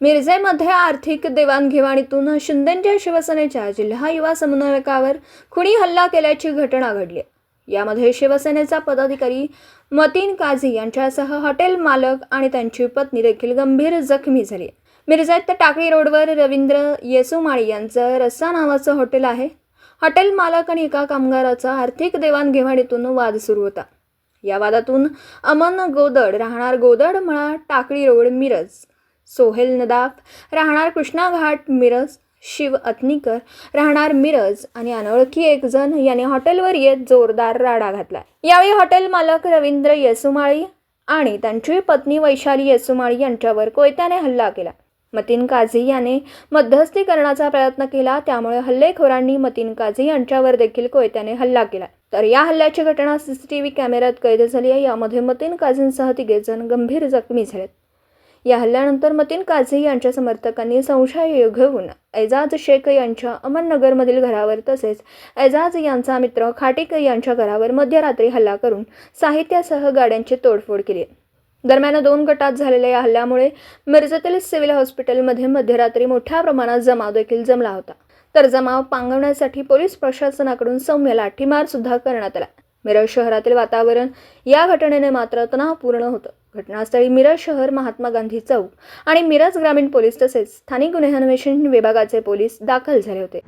मिरजेमध्ये आर्थिक देवाणघेवाणीतून शिंदेंच्या शिवसेनेच्या जिल्हा युवा समन्वयकावर खुणी हल्ला केल्याची घटना घडली. यामध्ये शिवसेनेचा पदाधिकारी मतीन काझी यांच्यासह हॉटेल मालक आणि त्यांची पत्नी देखील गंभीर जखमी झाली. मिरजेत टाकळी रोडवर रवींद्र येसुमाळी यांचं रस्सा नावाचं हॉटेल आहे. हॉटेल मालक आणि एका कामगाराचा आर्थिक देवाणघेवाणीतून वाद सुरू होता. या वादातून अमन गोदड राहणार गोदड म्हणा टाकळी रोड मिरज. सोहेल नदाफ राहणार कृष्णा घाट मिरज शिव अतनीकर राहणार मिरज आणि अनोळखी एक जण याने हॉटेलवर येत जोरदार राडा घातला यावेळी हॉटेल मालक रवींद्र येसुमाळी आणि त्यांची पत्नी वैशाली येसुमाळी यांच्यावर कोयत्याने हल्ला केला. मतीन काझी याने मध्यस्थी करण्याचा प्रयत्न केला त्यामुळे हल्लेखोरांनी मतीन काझी यांच्यावर देखील कोयत्याने हल्ला केला. तर या हल्ल्याची घटना सीसीटीव्ही कॅमेऱ्यात कैद झाली आहे यामध्ये मतीन काझींसह तिघे जण गंभीर जखमी झालेत. या हल्ल्यानंतर मतीन काझी यांच्या समर्थकांनी संशय घेऊन एजाज शेख यांच्या अमननगरमधील घरावर तसेच एजाज यांचा मित्र खाटिक यांच्या घरावर मध्यरात्री हल्ला करून साहित्यासह गाड्यांची तोडफोड केली. दरम्यान दोन गटात झालेल्या या हल्ल्यामुळे मिरजेतील सिव्हिल हॉस्पिटलमध्ये मध्यरात्री मोठ्या प्रमाणात जमाव देखील जमला होता. तर जमाव पांगवण्यासाठी पोलीस प्रशासनाकडून सौम्य लाठीमार सुद्धा करण्यात आला. मिरज शहरातील वातावरण या घटनेने मात्र तणावपूर्ण होतं. घटनास्थळी मिरज शहर महात्मा गांधी चौक आणि मिरज ग्रामीण पोलीस तसेच स्थानिक गुन्हे अन्वेषण विभागाचे पोलीस दाखल झाले होते.